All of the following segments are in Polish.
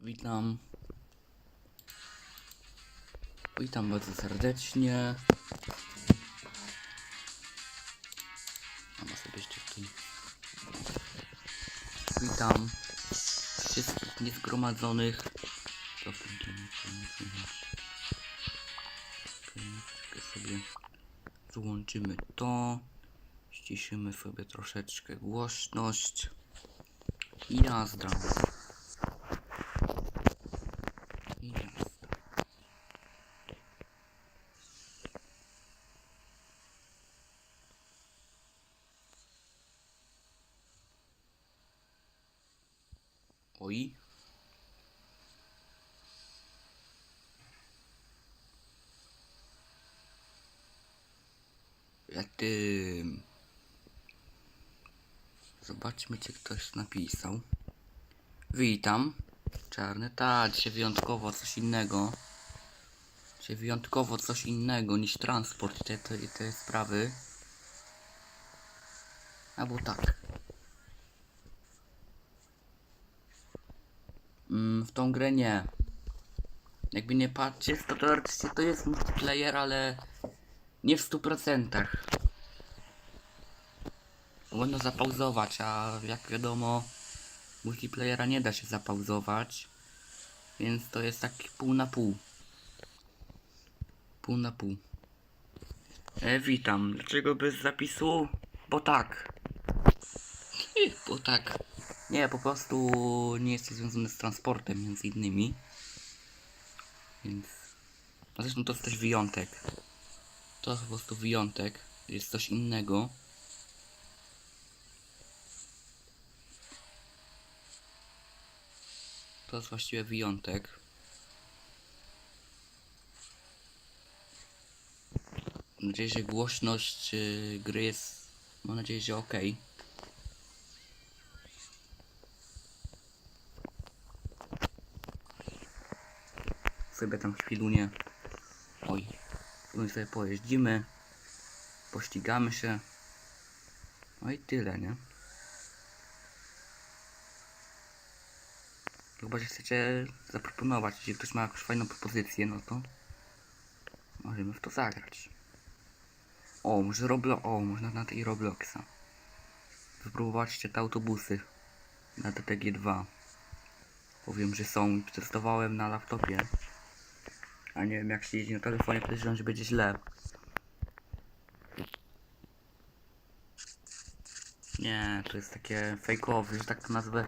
Witam. Witam bardzo serdecznie. Mama sobie. Witam wszystkich niezgromadzonych. Sobie złączymy to. Ściszymy sobie troszeczkę głośność. I jazda. I jazda. Oj. Ja tym. Zobaczmy, czy ktoś napisał. Witam. Czarny. Tak, dzisiaj wyjątkowo coś innego. Dzisiaj wyjątkowo coś innego niż transport i te, te, te sprawy. Albo tak. W tą grę nie. Jakby nie patrzeć, to teoretycznie to jest multiplayer, ale nie w 100%. Można zapauzować, a jak wiadomo, multiplayera nie da się zapauzować. Więc to jest taki pół na pół. Pół na pół. E, witam. Dlaczego bez zapisu? Bo tak. Bo tak. Nie, po prostu nie jest to związane z transportem między innymi. Więc... A zresztą to jest też wyjątek. To jest po prostu wyjątek. Jest coś innego. To jest właściwie wyjątek. Mam nadzieję, że głośność y, gry jest... Mam nadzieję, że ok. Sobie tam chwilunie... Oj. My sobie pojeździmy. Pościgamy się. No i tyle, nie? Chyba, że chcecie zaproponować, jeśli ktoś ma jakąś fajną propozycję, no to możemy w to zagrać. O, może Roblo... O, można na tej Robloxa. Wypróbowaczcie te autobusy na DTG2. Powiem, że są. Testowałem na laptopie. A nie wiem, jak się na telefonie, podejrzewam, że będzie źle. Nie, to jest takie fejkowe, że tak to nazwę.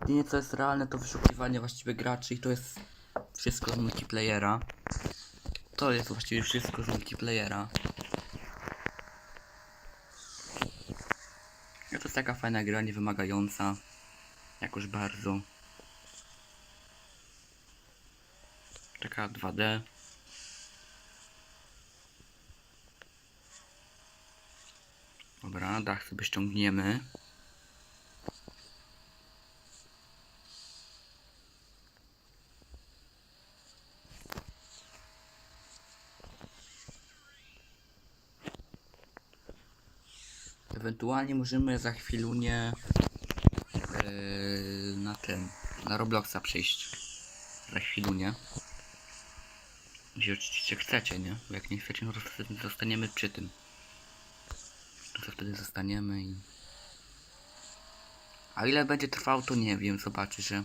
Jedynie co jest realne to wyszukiwanie właściwie graczy i to jest wszystko z multiplayera. To jest właściwie wszystko z multiplayera. Ja to jest taka fajna gra, niewymagająca. Jakoś bardzo. Taka 2D. Dobra, dach sobie ściągniemy. Ewentualnie możemy za chwilunię yy, na ten, na Robloxa przejść. Za chwilunię. Jeśli oczywiście chcecie, nie? Bo jak nie chcecie, no to zostaniemy przy tym. No to wtedy zostaniemy i... A ile będzie trwało, to nie wiem, zobaczycie.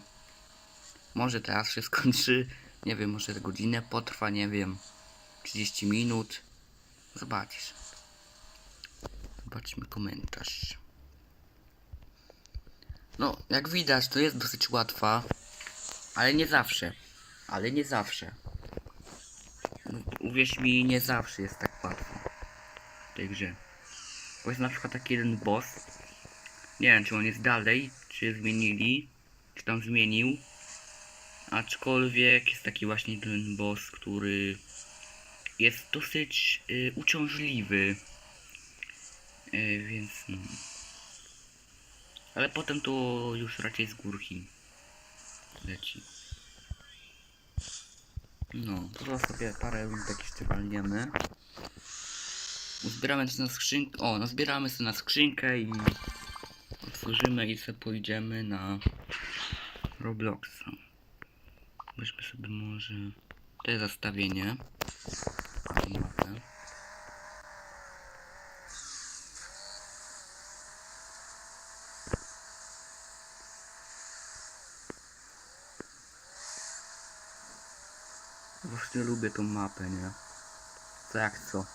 Może teraz się skończy, nie wiem, może godzinę potrwa, nie wiem. 30 minut. Zobaczysz. Zobaczmy komentarz. No, jak widać, to jest dosyć łatwa, ale nie zawsze. Ale nie zawsze. Uwierz mi, nie zawsze jest tak łatwo w tej grze. Bo jest na przykład taki jeden boss. Nie wiem, czy on jest dalej, czy zmienili, czy tam zmienił. Aczkolwiek jest taki właśnie ten boss, który jest dosyć y, uciążliwy. Y, więc no. Ale potem to już raczej z górki leci. No, to sobie parę rundek jeszcze walniemy. Uzbieramy sobie na skrzynkę. O, no zbieramy sobie na skrzynkę i otworzymy i sobie pójdziemy na Robloxa. Weźmy sobie może te zestawienie. Tą mapę. Właśnie lubię tą mapę, nie? Co jak co?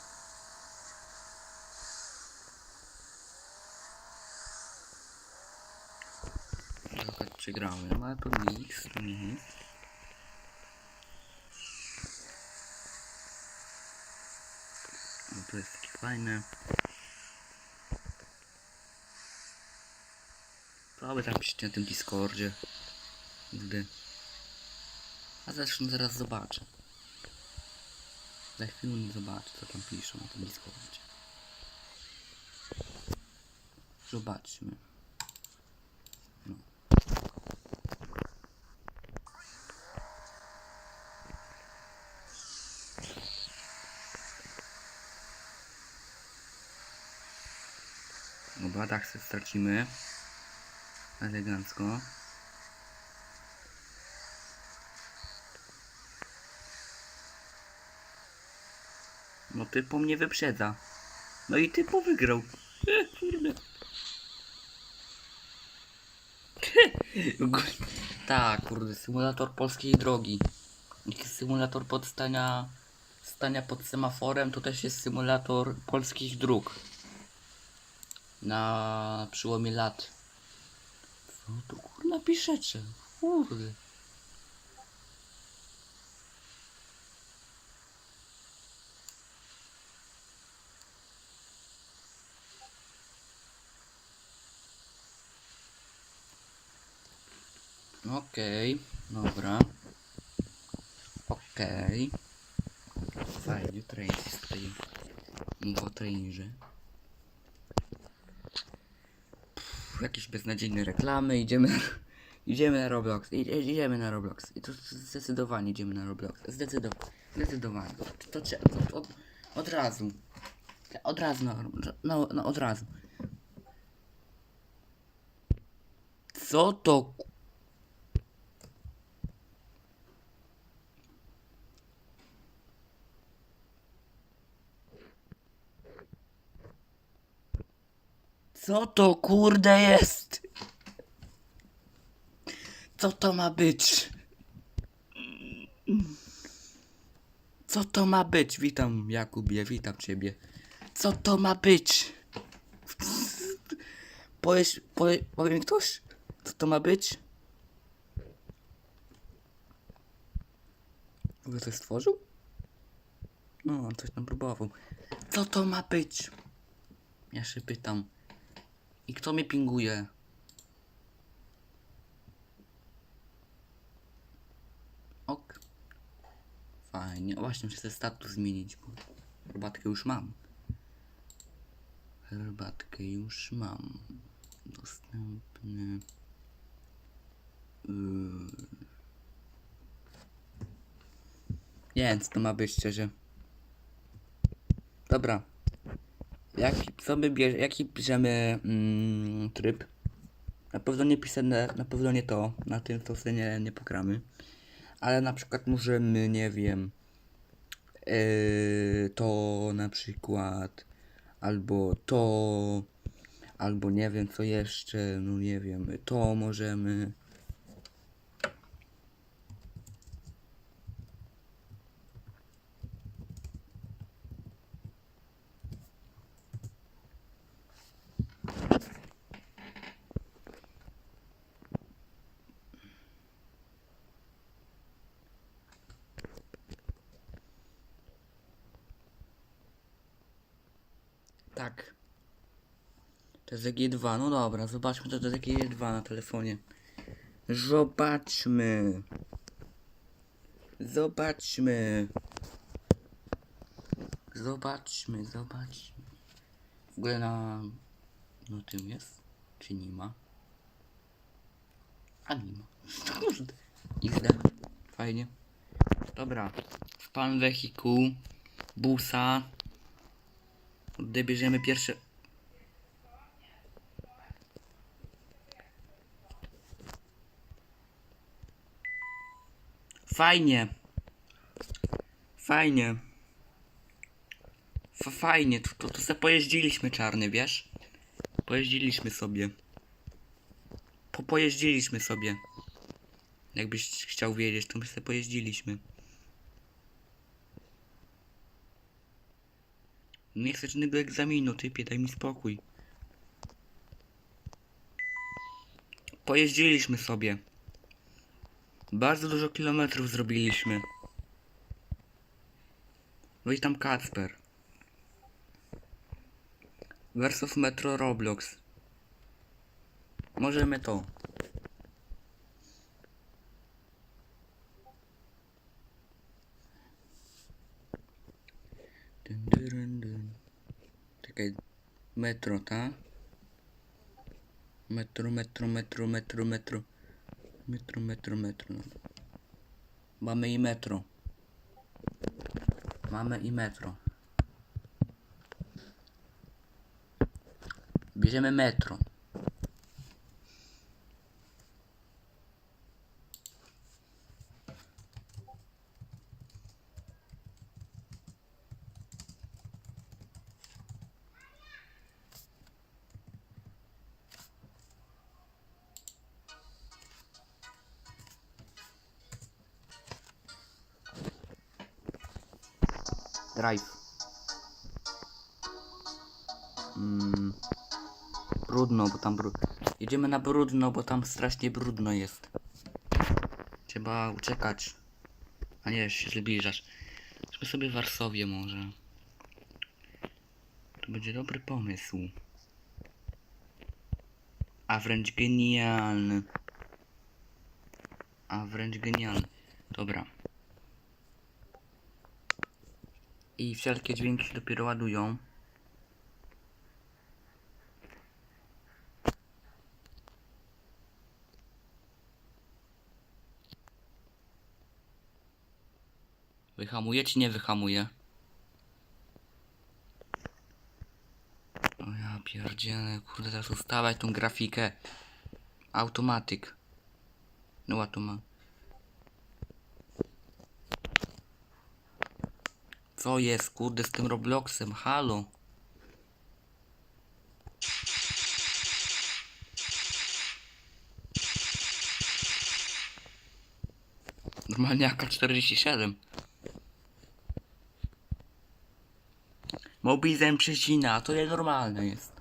Trochę przegrałem, ale to nic, to nic. No to jest takie fajne. Co by tam piszcie na tym Discordzie? Gdy. A zresztą zaraz zobaczę. Za chwilę zobaczę, co tam piszą na tym Discordzie. Zobaczmy. No. Dobra, tak stracimy. Elegancko. Typo mnie wyprzedza. No i typo wygrał. E, tak, kurde, symulator polskiej drogi. Symulator pod stania, pod semaforem, to też jest symulator polskich dróg. Na przyłomie lat. Co tu kurna piszecie? Kurde. Okej, dobra. Okej. Fajnie, train jest tutaj. Mowa o trainerze. Pff, Jakieś beznadziejne reklamy, idziemy, idziemy na Roblox, idziemy na Roblox. I to zdecydowanie idziemy na Roblox. Zdecydowanie, zdecydowanie. To, trzeba, to, od, od razu. Od razu, no, no od razu. Co to Co to kurde jest? Co to ma być? Co to ma być? Witam Jakubie, witam ciebie. Co to ma być? Powiesz, powie, powie mi ktoś? Co to ma być? Ogóle coś stworzył? No, on coś tam próbował. Co to ma być? Ja się pytam. I kto mnie pinguje? Ok. Fajnie. O, Właśnie muszę status zmienić, bo herbatkę już mam. Herbatkę już mam. Dostępny. Yy. Nie to ma być, szczerze. Dobra. Jaki, co jaki bierzemy mm, tryb? Na pewno nie pisane, na pewno nie to, na tym to sobie nie, nie pogramy. Ale na przykład możemy, nie wiem, yy, to na przykład, albo to, albo nie wiem co jeszcze, no nie wiem, to możemy. Tak. Jest G2, no dobra, zobaczmy co to jest G2 na telefonie. Zobaczmy. Zobaczmy. Zobaczmy, zobaczmy. W ogóle na... No tym jest? Czy nie ma? A nie ma. XD. Fajnie. Dobra. Span wehikuł. Busa. Gdy bierzemy pierwsze... Fajnie. Fajnie. F fajnie, to, to, to se pojeździliśmy czarny, wiesz? Pojeździliśmy sobie. Po pojeździliśmy sobie. Jakbyś chciał wiedzieć, to my sobie pojeździliśmy. Nie chcę żadnego egzaminu, typie, daj mi spokój. Pojeździliśmy sobie. Bardzo dużo kilometrów zrobiliśmy. Wejdź tam Kacper. Versus Metro Roblox. Możemy to. Dun. Czekaj. Metro, ta? Metro, metro, metro, metro, metro. Metro, metro, metro. Mamy i metro. Mamy i metro. Bierzemy metro. Drive. Mm. Brudno, bo tam brud... Jedziemy na brudno, bo tam strasznie brudno jest. Trzeba uciekać. A nie, się zbliżasz. Żeby sobie w Warszawie może. To będzie dobry pomysł. A wręcz genialny. A wręcz genialny. Dobra. I wszelkie dźwięki dopiero ładują. Wyhamuje czy nie wyhamuje? O ja pierdzielę, kurde, teraz ustawiać tą grafikę. Automatyk. No tu Co jest, kurde, z tym Robloxem? Halo? Normalnie AK-47. Mobilizem przecina, to nienormalne jest.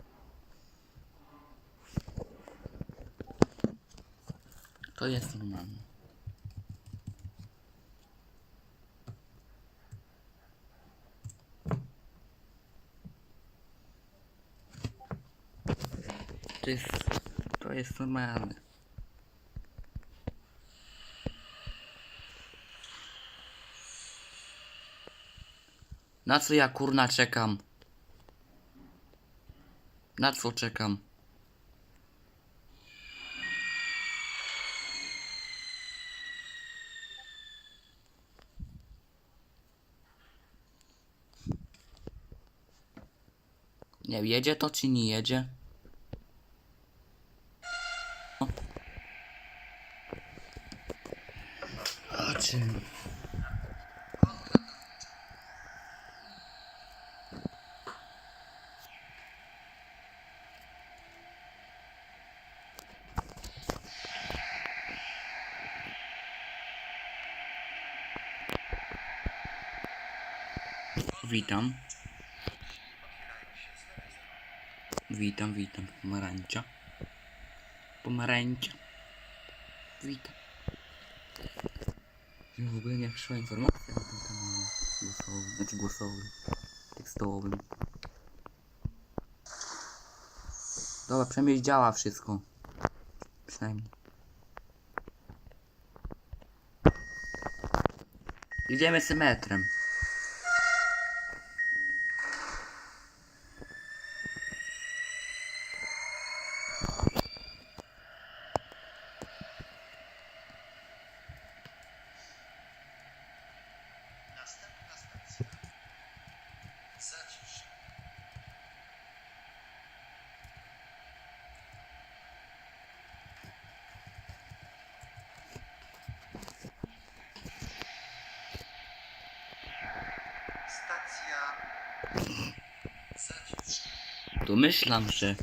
To jest normalne. To jest, to jest normalne. Na co ja kurna czekam? Na co czekam? Nie jedzie to czy nie jedzie? Witam. Witam, witam. Pomarańcza. Pomarańcza. Witam. W ogóle nie przyszła informacja na tym kanale głosowym, znaczy głosowym, tekstowym. Dobra, przynajmniej działa wszystko. Przynajmniej. Idziemy symetrem. Domyślam, że...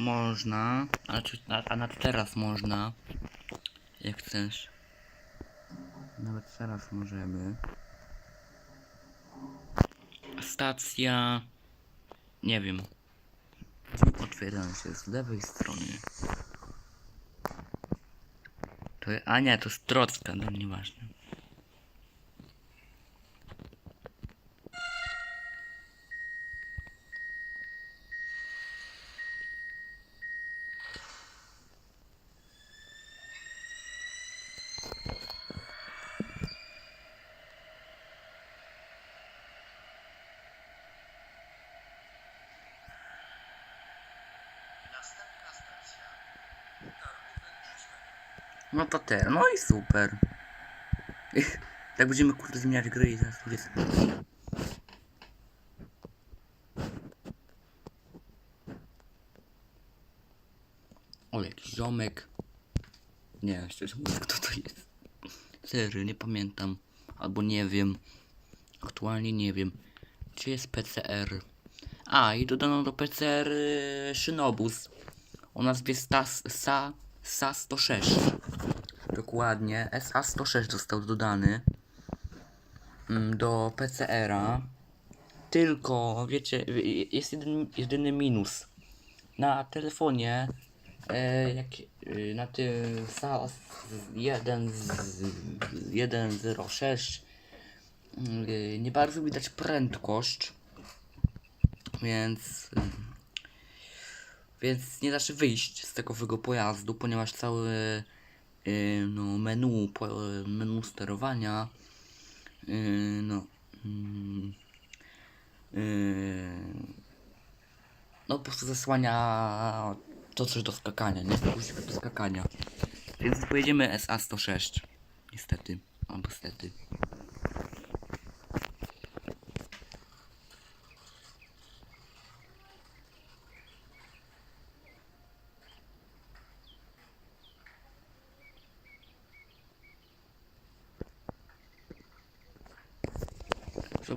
Można, a, czy, a, a nawet teraz można, jak chcesz. Nawet teraz możemy. Stacja, nie wiem. Otwierają się z lewej strony. To, a nie, to jest Trocka, no nieważne. No to te, no i super. tak będziemy kurde zmieniać gry i zaraz tu jest. O, jakiś ziomek. Nie, szczerze mówiąc, kto to jest. Serio, nie pamiętam. Albo nie wiem. Aktualnie nie wiem. Gdzie jest PCR? A, i dodano do PCR y, Szynobus o nazwie Stas, Sa, SA-106. Dokładnie, SA-106 został dodany mm, do PCR-a. Tylko, wiecie, jest jeden, jedyny minus. Na telefonie, e, jak, y, na tym SAS 1 z- 106 y, nie bardzo widać prędkość, więc y, więc nie da się wyjść z tego pojazdu, ponieważ całe y, no, menu, menu sterowania y, no, mm, y, no po prostu zasłania to coś do skakania, nie? Do skakania. Więc pojedziemy SA-106. Niestety. Albo.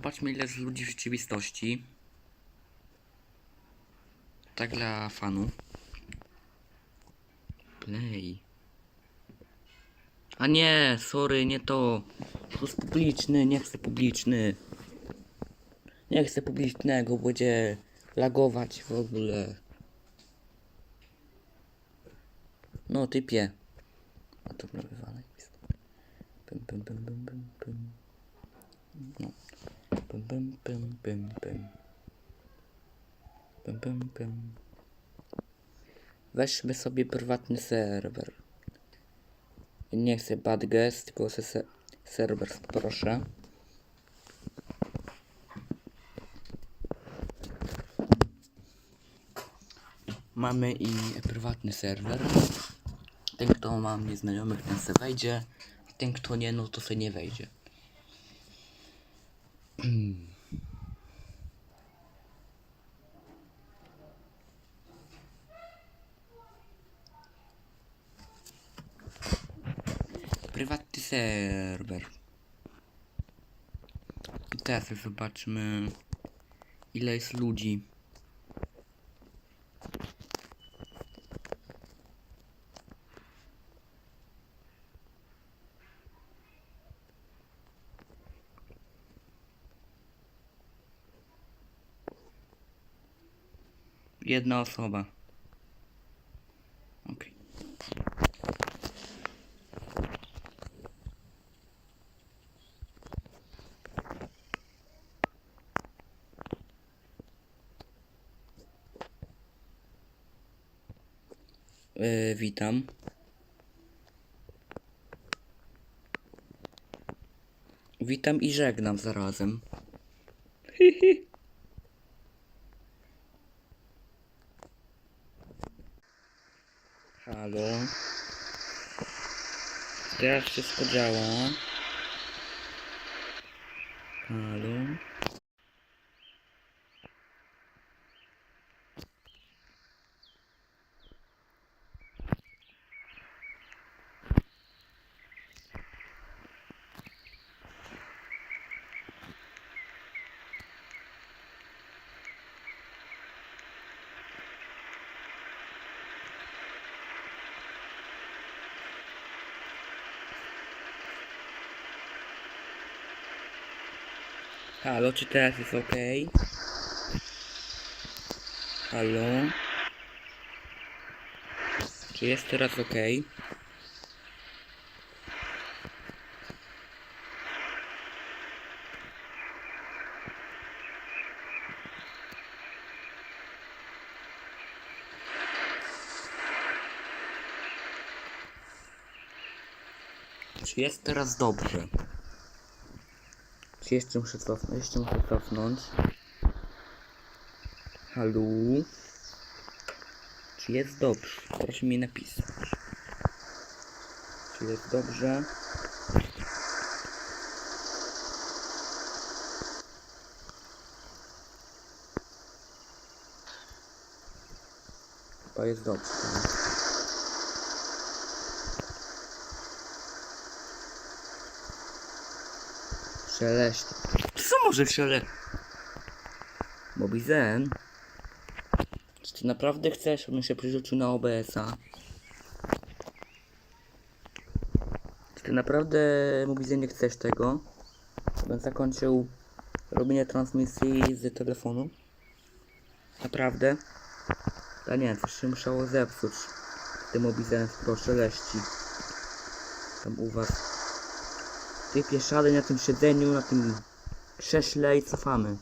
Zobaczmy ile jest ludzi w rzeczywistości. Tak dla fanów. Play. A nie, sorry, nie to. To jest publiczny, nie chcę publiczny. Nie chcę publicznego, będzie lagować w ogóle. No, typie. A to wywalaj. Pym, pym, pym, pym, pym, pym. No. Pym, pym, pym, pym, pym. Pym, pym. Weźmy sobie prywatny serwer. Nie chcę bad guest, tylko se serwer, proszę. Mamy i prywatny serwer. Ten, kto ma mnie znajomych, ten se wejdzie. Ten, kto nie, no to se nie wejdzie. Serwer. Teraz sobie zobaczmy ile jest ludzi. Jedna osoba. Okej. E, witam. Witam i żegnam zarazem. Halo. Teraz wszystko działa. Halo. Halo, czy teraz jest ok? Halo? Czy jest teraz ok? Czy jest teraz dobrze? Czy jeszcze muszę cofnąć? Jeszcze muszę cofnąć. Halo? Czy jest dobrze? Proszę mi napisać. Czy jest dobrze? Chyba jest dobrze. Szeleść. Co może szele? Bobby Zen? Czy ty naprawdę chcesz, abym się przerzucił na OBS-a? Czy ty naprawdę, Bobby Zen, nie chcesz tego? Abym zakończył robienie transmisji z telefonu? Naprawdę? Ja nie coś się musiało zepsuć. Ty Bobby Zen, proszę, leści. Tam u was. Ty pieszady na tym siedzeniu, na tym krześle i cofamy.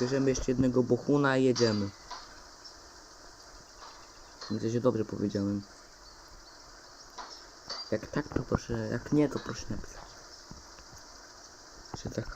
Bierzemy jeszcze jednego bochuna i jedziemy. Myślę, że dobrze powiedziałem. Jak tak, to proszę, jak nie, to proszę napisać. Się zakać.